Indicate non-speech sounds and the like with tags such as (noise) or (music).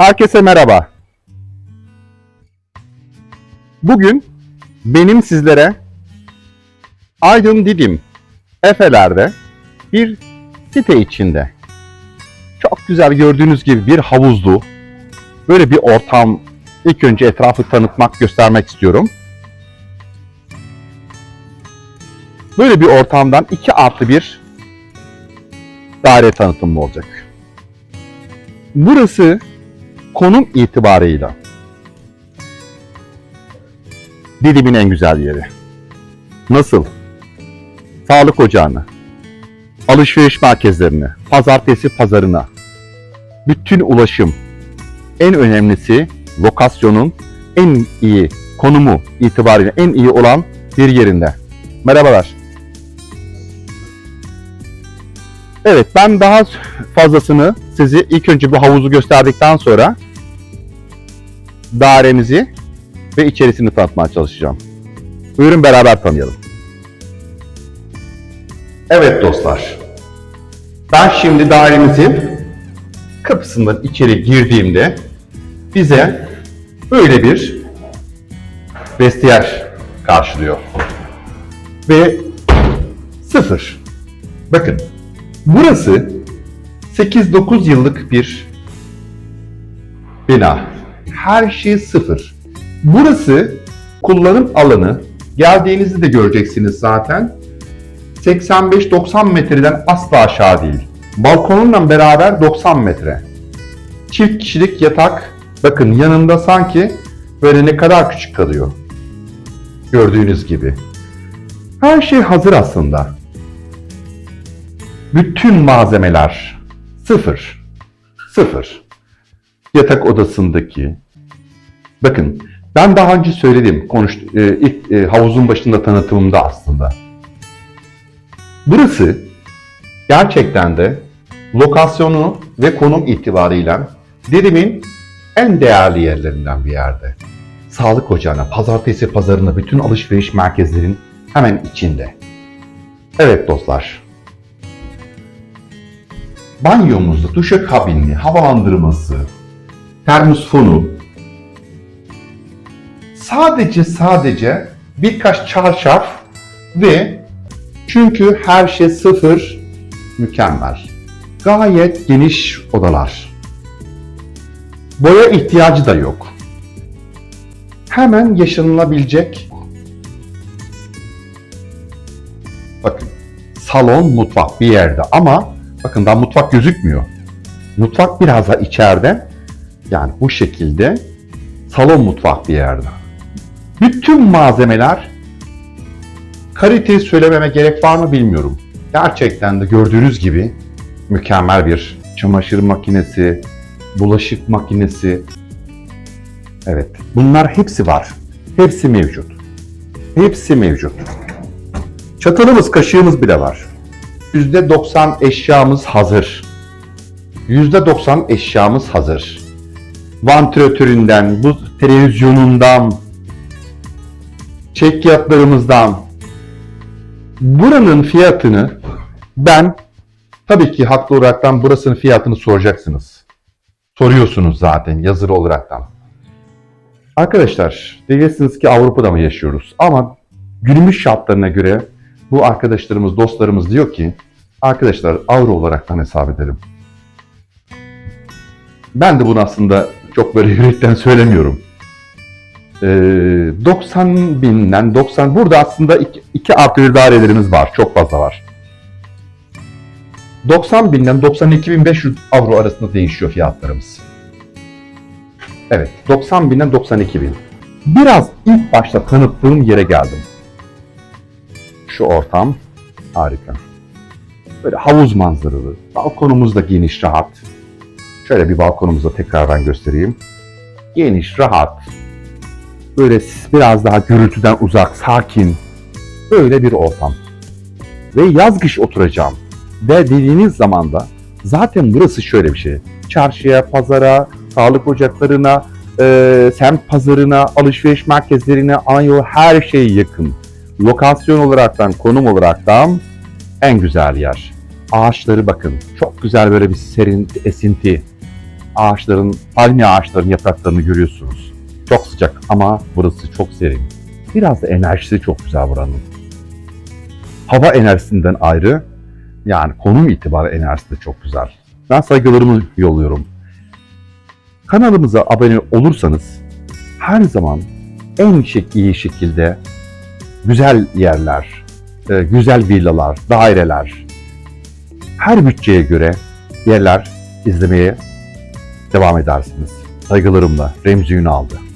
Herkese merhaba. Bugün benim sizlere Aydın Didim Efeler'de bir site içinde çok güzel gördüğünüz gibi bir havuzlu böyle bir ortam ilk önce etrafı tanıtmak göstermek istiyorum. Böyle bir ortamdan 2 artı bir daire tanıtımı olacak. Burası konum itibarıyla Didim'in en güzel yeri. Nasıl? Sağlık ocağını, alışveriş merkezlerini, pazartesi pazarına, bütün ulaşım, en önemlisi lokasyonun en iyi konumu itibariyle en iyi olan bir yerinde. Merhabalar. Evet ben daha fazlasını sizi ilk önce bu havuzu gösterdikten sonra dairemizi ve içerisini tanıtmaya çalışacağım. Buyurun beraber tanıyalım. Evet dostlar. Ben şimdi dairemizin kapısından içeri girdiğimde bize böyle bir vestiyer karşılıyor. Ve sıfır. Bakın burası 8-9 yıllık bir bina. Her şey sıfır. Burası kullanım alanı. Geldiğinizde de göreceksiniz zaten. 85-90 metreden asla aşağı değil. Balkonunla beraber 90 metre. Çift kişilik yatak. Bakın yanında sanki böyle ne kadar küçük kalıyor. Gördüğünüz gibi. Her şey hazır aslında. Bütün malzemeler sıfır. Sıfır. Yatak odasındaki. Bakın ben daha önce söyledim konuş, e, ilk e, havuzun başında tanıtımımda aslında. Burası gerçekten de lokasyonu ve konum itibarıyla Didim'in en değerli yerlerinden bir yerde. Sağlık ocağına, pazartesi pazarına bütün alışveriş merkezlerin hemen içinde. Evet dostlar, banyomuzda duşakabinli, havalandırması, termosfonu, sadece sadece birkaç çarşaf ve çünkü her şey sıfır mükemmel. Gayet geniş odalar. Boya ihtiyacı da yok. Hemen yaşanılabilecek bakın salon mutfak bir yerde ama bakın daha mutfak gözükmüyor. Mutfak biraz da içeride yani bu şekilde salon mutfak bir yerde. Bütün malzemeler kaliteyi söylememe gerek var mı bilmiyorum. Gerçekten de gördüğünüz gibi mükemmel bir çamaşır makinesi, bulaşık makinesi. Evet, bunlar hepsi var. Hepsi mevcut. Hepsi mevcut. Çatalımız, kaşığımız bile var. %90 eşyamız hazır. %90 eşyamız hazır. Vantilatöründen, bu televizyonundan, çekyatlarımızdan buranın fiyatını ben tabii ki haklı olaraktan burasının fiyatını soracaksınız. Soruyorsunuz zaten yazılı olaraktan. Arkadaşlar diyeceksiniz ki Avrupa'da mı yaşıyoruz? Ama günümüz şartlarına göre bu arkadaşlarımız, dostlarımız diyor ki arkadaşlar avro olaraktan hesap edelim. Ben de bunu aslında çok böyle (laughs) yürekten söylemiyorum. Ee, 90 binden 90 burada aslında iki, iki artı dairelerimiz var. Çok fazla var. 90 binden 92.500 avro arasında değişiyor fiyatlarımız. Evet 90 binden 92 bin. Biraz ilk başta tanıttığım yere geldim. Şu ortam harika. Böyle havuz manzaralı. Balkonumuz da geniş rahat. Şöyle bir balkonumuzu tekrardan göstereyim. Geniş rahat böyle biraz daha gürültüden uzak, sakin, böyle bir ortam. Ve yaz kış oturacağım. Ve dediğiniz zaman da zaten burası şöyle bir şey. Çarşıya, pazara, sağlık ocaklarına, e, semt pazarına, alışveriş merkezlerine, ana yol her şey yakın. Lokasyon olaraktan, konum olaraktan en güzel yer. Ağaçları bakın. Çok güzel böyle bir serin esinti. ağaçların, palmiye ağaçların yapraklarını görüyorsunuz. Çok sıcak ama burası çok serin. Biraz da enerjisi çok güzel buranın. Hava enerjisinden ayrı, yani konum itibarı enerjisi de çok güzel. Ben saygılarımı yolluyorum. Kanalımıza abone olursanız her zaman en iyi şekilde güzel yerler, e, güzel villalar, daireler, her bütçeye göre yerler izlemeye devam edersiniz. Saygılarımla Remzi Ünal'dı.